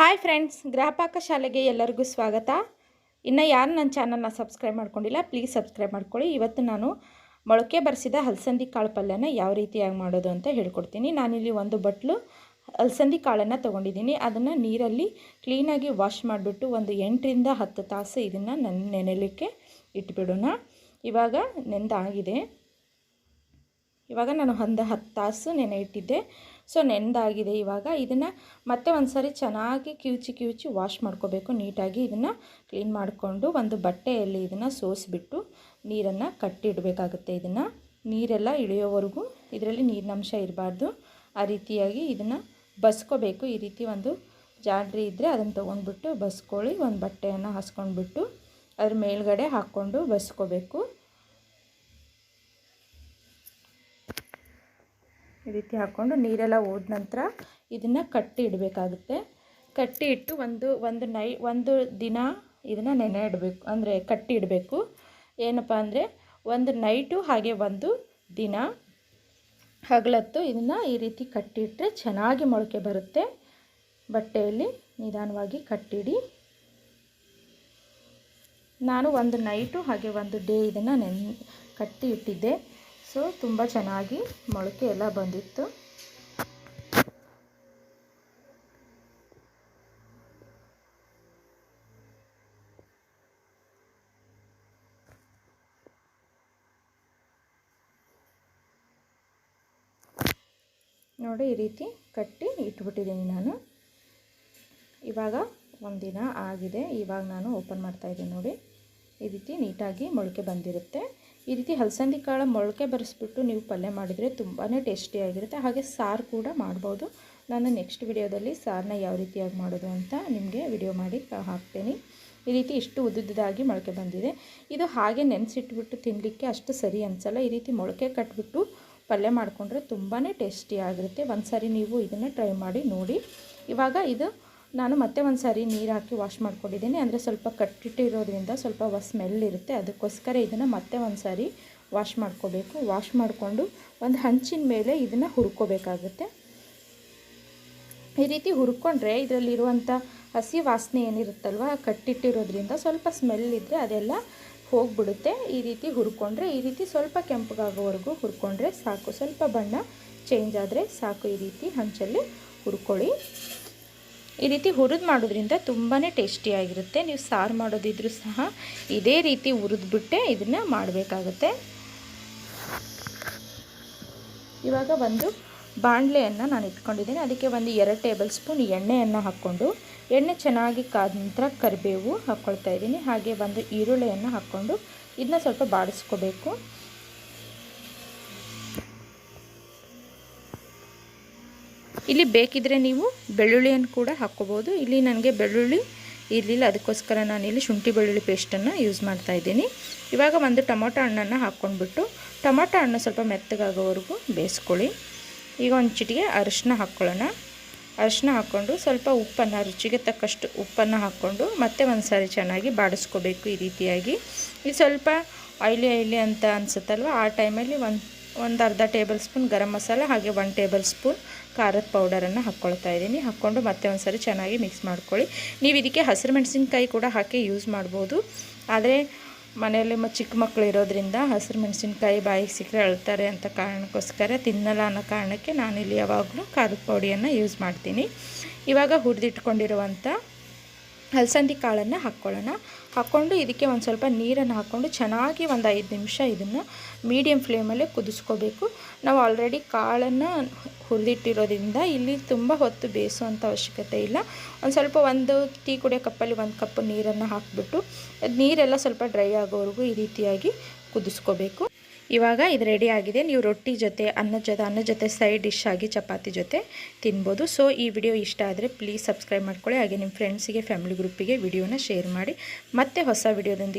Hi friends ಗ್ರಹಪಾಕ ಶಾಲೆಗೆ ಎಲ್ಲರಿಗೂ ಸ್ವಾಗತ. ಇನ್ನು ಯಾರು ನನ್ನ ಚಾನಲ್ನ ಸಬ್ಸ್ಕ್ರೈಬ್ ಮಾಡ್ಕೊಂಡಿಲ್ಲ, ಪ್ಲೀಸ್ ಸಬ್ಸ್ಕ್ರೈಬ್ ಮಾಡ್ಕೊಳ್ಳಿ. ಇವತ್ತು ನಾನು ಮೊಳಕೆ ಬರೆಸಿದ ಹಲಸಂದಿ ಕಾಳು ಪಲ್ಯನ ಯಾವ ರೀತಿಯಾಗಿ ಮಾಡೋದು ಅಂತ ಹೇಳ್ಕೊಡ್ತೀನಿ. ನಾನಿಲ್ಲಿ ಒಂದು ಬಟ್ಲು ಅಲಸಂದಿ ಕಾಳನ್ನು ತೊಗೊಂಡಿದ್ದೀನಿ. ಅದನ್ನು ನೀರಲ್ಲಿ ಕ್ಲೀನಾಗಿ ವಾಶ್ ಮಾಡಿಬಿಟ್ಟು ಒಂದು ಎಂಟರಿಂದ ಹತ್ತು ತಾಸು ಇದನ್ನು ನನ್ನ ನೆನೆಲಿಕ್ಕೆ ಇಟ್ಬಿಡೋಣ. ಇವಾಗ ನೆಂದಾಗಿದೆ. ಇವಾಗ ನಾನು ಒಂದು ಹತ್ತು ತಾಸು ನೆನೆ ಇಟ್ಟಿದ್ದೆ ಸೊ ನೆನೆದಾಗಿದೆ ಇವಾಗ. ಇದನ್ನು ಮತ್ತೆ ಒಂದು ಸಾರಿ ಚೆನ್ನಾಗಿ ಕಿವುಚಿ ಕಿವುಚಿ ವಾಶ್ ಮಾಡ್ಕೋಬೇಕು. ನೀಟಾಗಿ ಇದನ್ನು ಕ್ಲೀನ್ ಮಾಡಿಕೊಂಡು ಒಂದು ಬಟ್ಟೆಯಲ್ಲಿ ಇದನ್ನು ಸೋಸಿಬಿಟ್ಟು ನೀರನ್ನು ಕಟ್ಟಿಡಬೇಕಾಗುತ್ತೆ ಇದನ್ನು. ನೀರೆಲ್ಲ ಇಳಿಯೋವರೆಗೂ ಇದರಲ್ಲಿ ನೀರಿನಂಶ ಇರಬಾರ್ದು. ಆ ರೀತಿಯಾಗಿ ಇದನ್ನು ಬಸ್ಕೋಬೇಕು. ಈ ರೀತಿ ಒಂದು ಜಾಡ್ರಿ ಇದ್ದರೆ ಅದನ್ನು ತೊಗೊಂಡ್ಬಿಟ್ಟು ಬಸ್ಕೊಳ್ಳಿ. ಒಂದು ಬಟ್ಟೆಯನ್ನು ಹಾಸ್ಕೊಂಡ್ಬಿಟ್ಟು ಅದ್ರ ಮೇಲ್ಗಡೆ ಹಾಕ್ಕೊಂಡು ಬಸ್ಕೋಬೇಕು. ಈ ರೀತಿ ಹಾಕ್ಕೊಂಡು ನೀರೆಲ್ಲ ಹೋದ ನಂತರ ಇದನ್ನು ಕಟ್ಟಿ ಇಡಬೇಕಾಗುತ್ತೆ. ಕಟ್ಟಿ ಇಟ್ಟು ಒಂದು ಒಂದು ನೈ, ಒಂದು ದಿನ ಇದನ್ನು ನೆನೆ ಇಡಬೇಕು. ಅಂದರೆ ಕಟ್ಟಿ ಇಡಬೇಕು. ಏನಪ್ಪ ಅಂದರೆ ಒಂದು ನೈಟು ಹಾಗೆ ಒಂದು ದಿನ ಹಗಲತ್ತು ಇದನ್ನು ಈ ರೀತಿ ಕಟ್ಟಿಟ್ಟರೆ ಚೆನ್ನಾಗಿ ಮೊಳಕೆ ಬರುತ್ತೆ. ಬಟ್ಟೆಯಲ್ಲಿ ನಿಧಾನವಾಗಿ ಕಟ್ಟಿಡಿ. ನಾನು ಒಂದು ನೈಟು ಹಾಗೆ ಒಂದು ಡೇ ಇದನ್ನು ನೆನ್, ಕಟ್ಟಿ ಇಟ್ಟಿದ್ದೆ. ಸೊ, ತುಂಬ ಚೆನ್ನಾಗಿ ಮೊಳಕೆ ಎಲ್ಲ ಬಂದಿತ್ತು. ನೋಡಿ, ಈ ರೀತಿ ಕಟ್ಟಿ ಇಟ್ಬಿಟ್ಟಿದ್ದೀನಿ ನಾನು. ಇವಾಗ ಒಂದಿನ ಆಗಿದೆ. ಇವಾಗ ನಾನು ಓಪನ್ ಮಾಡ್ತಾಯಿದ್ದೀನಿ ನೋಡಿ. ಈ ರೀತಿ ನೀಟಾಗಿ ಮೊಳಕೆ ಬಂದಿರುತ್ತೆ. ಈ ರೀತಿ ಹಲಸಂದಿ ಕಾಳು ಮೊಳಕೆ ಬರೆಸ್ಬಿಟ್ಟು ನೀವು ಪಲ್ಯ ಮಾಡಿದರೆ ತುಂಬಾ ಟೇಸ್ಟಿಯಾಗಿರುತ್ತೆ ಹಾಗೆ ಸಾರು ಕೂಡ ಮಾಡ್ಬೋದು. ನಾನು ನೆಕ್ಸ್ಟ್ ವಿಡಿಯೋದಲ್ಲಿ ಸಾರನ್ನ ಯಾವ ರೀತಿಯಾಗಿ ಮಾಡೋದು ಅಂತ ನಿಮಗೆ ವಿಡಿಯೋ ಮಾಡಿ ಹಾಕ್ತೇನೆ. ಈ ರೀತಿ ಇಷ್ಟು ಉದ್ದುದ್ದಾಗಿ ಮೊಳಕೆ ಬಂದಿದೆ. ಇದು ಹಾಗೆ ನೆನೆಸಿಟ್ಬಿಟ್ಟು ತಿನ್ನಲಿಕ್ಕೆ ಅಷ್ಟು ಸರಿ ಅನಿಸಲ್ಲ. ಈ ರೀತಿ ಮೊಳಕೆ ಕಟ್ಬಿಟ್ಟು ಪಲ್ಯ ಮಾಡಿಕೊಂಡ್ರೆ ತುಂಬಾ ಟೇಸ್ಟಿಯಾಗಿರುತ್ತೆ ಒಂದು ಸಾರಿ ನೀವು ಇದನ್ನು ಟ್ರೈ ಮಾಡಿ ನೋಡಿ. ಇವಾಗ ಇದು ನಾನು ಮತ್ತೆ ಒಂದು ಸಾರಿ ನೀರು ಹಾಕಿ ವಾಶ್ ಮಾಡ್ಕೊಂಡಿದ್ದೀನಿ. ಅಂದರೆ ಸ್ವಲ್ಪ ಕಟ್ಟಿಟ್ಟಿರೋದ್ರಿಂದ ಸ್ವಲ್ಪ ಸ್ಮೆಲ್ ಇರುತ್ತೆ. ಅದಕ್ಕೋಸ್ಕರ ಇದನ್ನು ಮತ್ತೆ ಒಂದು ಸಾರಿ ವಾಶ್ ಮಾಡ್ಕೋಬೇಕು. ವಾಶ್ ಮಾಡಿಕೊಂಡು ಒಂದು ಹಂಚಿನ ಮೇಲೆ ಇದನ್ನು ಹುರ್ಕೋಬೇಕಾಗುತ್ತೆ. ಈ ರೀತಿ ಹುರ್ಕೊಂಡ್ರೆ ಇದರಲ್ಲಿರುವಂಥ ಹಸಿ ವಾಸನೆ ಏನಿರುತ್ತಲ್ವ, ಕಟ್ಟಿಟ್ಟಿರೋದ್ರಿಂದ ಸ್ವಲ್ಪ ಸ್ಮೆಲ್ ಇದ್ದರೆ ಅದೆಲ್ಲ ಹೋಗ್ಬಿಡುತ್ತೆ. ಈ ರೀತಿ ಹುರ್ಕೊಂಡ್ರೆ, ಈ ರೀತಿ ಸ್ವಲ್ಪ ಕೆಂಪಗಾಗೋವರೆಗೂ ಹುರ್ಕೊಂಡ್ರೆ ಸಾಕು. ಸ್ವಲ್ಪ ಬಣ್ಣ ಚೇಂಜ್ ಆದರೆ ಸಾಕು. ಈ ರೀತಿ ಹಂಚಲ್ಲಿ ಹುರ್ಕೊಳ್ಳಿ. ಈ ರೀತಿ ಹುರಿದು ಮಾಡೋದ್ರಿಂದ ತುಂಬಾ ಟೇಸ್ಟಿಯಾಗಿರುತ್ತೆ ನೀವು ಸಾರು ಮಾಡೋದಿದ್ರೂ ಸಹ ಇದೇ ರೀತಿ ಹುರಿದ್ಬಿಟ್ಟೆ ಇದನ್ನು ಮಾಡಬೇಕಾಗುತ್ತೆ. ಇವಾಗ ಒಂದು ಬಾಣಲೆಯನ್ನು ನಾನು ಇಟ್ಕೊಂಡಿದ್ದೀನಿ. ಅದಕ್ಕೆ ಒಂದು ಎರಡು ಟೇಬಲ್ ಸ್ಪೂನ್ ಎಣ್ಣೆಯನ್ನು ಹಾಕ್ಕೊಂಡು, ಎಣ್ಣೆ ಚೆನ್ನಾಗಿ ಕಾದ ನಂತರ ಕರಿಬೇವು ಹಾಕ್ಕೊಳ್ತಾ ಇದ್ದೀನಿ. ಹಾಗೆ ಒಂದು ಈರುಳ್ಳಿಯನ್ನು ಹಾಕ್ಕೊಂಡು, ಇದನ್ನ ಸ್ವಲ್ಪ ಬಾಡಿಸ್ಕೋಬೇಕು. ಇಲ್ಲಿ ಬೇಕಿದ್ರೆ ನೀವು ಬೆಳ್ಳುಳ್ಳಿಯನ್ನು ಕೂಡ ಹಾಕ್ಕೋಬೋದು. ಇಲ್ಲಿ ನನಗೆ ಬೆಳ್ಳುಳ್ಳಿ ಇರಲಿಲ್ಲ, ಅದಕ್ಕೋಸ್ಕರ ನಾನಿಲ್ಲಿ ಶುಂಠಿ ಬೆಳ್ಳುಳ್ಳಿ ಪೇಸ್ಟನ್ನು ಯೂಸ್ ಮಾಡ್ತಾ ಇದ್ದೀನಿ. ಇವಾಗ ಒಂದು ಟೊಮೊಟೊ ಹಣ್ಣನ್ನು ಹಾಕ್ಕೊಂಡ್ಬಿಟ್ಟು ಟೊಮೊಟೊ ಹಣ್ಣು ಸ್ವಲ್ಪ ಮೆತ್ತಗಾಗೋವರೆಗೂ ಬೇಯಿಸ್ಕೊಳ್ಳಿ. ಈಗ ಒಂದು ಚಿಟಿಗೆ ಅರಿಶಿನ ಹಾಕ್ಕೊಳ್ಳೋಣ. ಅರಿಶಿನ ಹಾಕ್ಕೊಂಡು ಸ್ವಲ್ಪ ಉಪ್ಪನ್ನು, ರುಚಿಗೆ ತಕ್ಕಷ್ಟು ಉಪ್ಪನ್ನು ಹಾಕ್ಕೊಂಡು ಮತ್ತೆ ಒಂದು ಸಾರಿ ಚೆನ್ನಾಗಿ ಬಾಡಿಸ್ಕೋಬೇಕು ಈ ರೀತಿಯಾಗಿ. ಇದು ಸ್ವಲ್ಪ ಆಯ್ಲಿ ಆಯ್ಲಿ ಅಂತ ಅನಿಸುತ್ತಲ್ವ? ಆ ಟೈಮಲ್ಲಿ ಒಂದು ಒಂದು ಅರ್ಧ ಟೇಬಲ್ ಸ್ಪೂನ್ ಗರಂ ಮಸಾಲ ಹಾಗೆ ಒನ್ ಟೇಬಲ್ ಸ್ಪೂನ್ ಖಾರದ ಪೌಡರನ್ನು ಹಾಕ್ಕೊಳ್ತಾ ಇದ್ದೀನಿ. ಹಾಕ್ಕೊಂಡು ಮತ್ತೆ ಒಂದು ಸರಿ ಚೆನ್ನಾಗಿ ಮಿಕ್ಸ್ ಮಾಡ್ಕೊಳ್ಳಿ. ನೀವು ಇದಕ್ಕೆ ಹಸಿರು ಮೆಣಸಿನ್ಕಾಯಿ ಕೂಡ ಹಾಕಿ ಯೂಸ್ ಮಾಡ್ಬೋದು. ಆದರೆ ಮನೆಯಲ್ಲಿ ಮ, ಚಿಕ್ಕ ಮಕ್ಕಳು ಇರೋದ್ರಿಂದ ಹಸಿರು ಮೆಣಸಿನ್ಕಾಯಿ ಬಾಯಿಗೆ ಸಿಕ್ಕರೆ ಅಳ್ತಾರೆ ಅಂತ ಕಾರಣಕ್ಕೋಸ್ಕರ ತಿನ್ನಲ್ಲ ಅನ್ನೋ ಕಾರಣಕ್ಕೆ ನಾನಿಲ್ಲಿ ಯಾವಾಗಲೂ ಖಾರದ ಪೌಡಿಯನ್ನು ಯೂಸ್ ಮಾಡ್ತೀನಿ. ಇವಾಗ ಹುರಿದಿಟ್ಕೊಂಡಿರುವಂಥ ಹಲಸಂದಿ ಕಾಳನ್ನು ಹಾಕ್ಕೊಳ್ಳೋಣ. ಹಾಕ್ಕೊಂಡು ಇದಕ್ಕೆ ಒಂದು ಸ್ವಲ್ಪ ನೀರನ್ನು ಹಾಕ್ಕೊಂಡು ಚೆನ್ನಾಗಿ ಒಂದು ಐದು ನಿಮಿಷ ಇದನ್ನು ಮೀಡಿಯಮ್ ಫ್ಲೇಮಲ್ಲೇ ಕುದಿಸ್ಕೋಬೇಕು. ನಾವು ಆಲ್ರೆಡಿ ಕಾಳನ್ನು ಹುರಿದಿಟ್ಟಿರೋದ್ರಿಂದ ಇಲ್ಲಿ ತುಂಬ ಹೊತ್ತು ಬೇಯಿಸುವಂಥ ಅವಶ್ಯಕತೆ ಇಲ್ಲ. ಒಂದು ಸ್ವಲ್ಪ ಒಂದು ಟೀ ಕುಡಿಯೋ ಕಪ್ಪಲ್ಲಿ ಒಂದು ಕಪ್ ನೀರನ್ನು ಹಾಕಿಬಿಟ್ಟು ನೀರೆಲ್ಲ ಸ್ವಲ್ಪ ಡ್ರೈ ಆಗೋವರೆಗೂ ಈ ರೀತಿಯಾಗಿ ಕುದಿಸ್ಕೋಬೇಕು. ಇವಾಗ ಇದು ರೆಡಿ ಆಗಿದೆ. ನೀವು ರೊಟ್ಟಿ ಜೊತೆ ಅನ್ನದ ಜೊತೆ ಅನ್ನದ ಜೊತೆ ಸೈಡ್ ಡಿಶ್ ಆಗಿ ಚಪಾತಿ ಜೊತೆ ತಿನ್ಬೋದು. ಸೊ ಈ ವಿಡಿಯೋ ಇಷ್ಟ ಆದರೆ ಪ್ಲೀಸ್ ಸಬ್ಸ್ಕ್ರೈಬ್ ಮಾಡ್ಕೊಳ್ಳಿ. ಹಾಗೆ ನಿಮ್ಮ ಫ್ರೆಂಡ್ಸಿಗೆ ಫ್ಯಾಮಿಲಿ ಗ್ರೂಪಿಗೆ ವಿಡಿಯೋನ ಶೇರ್ ಮಾಡಿ. ಮತ್ತೆ ಹೊಸ ವಿಡಿಯೋದೊಂದಿಗೆ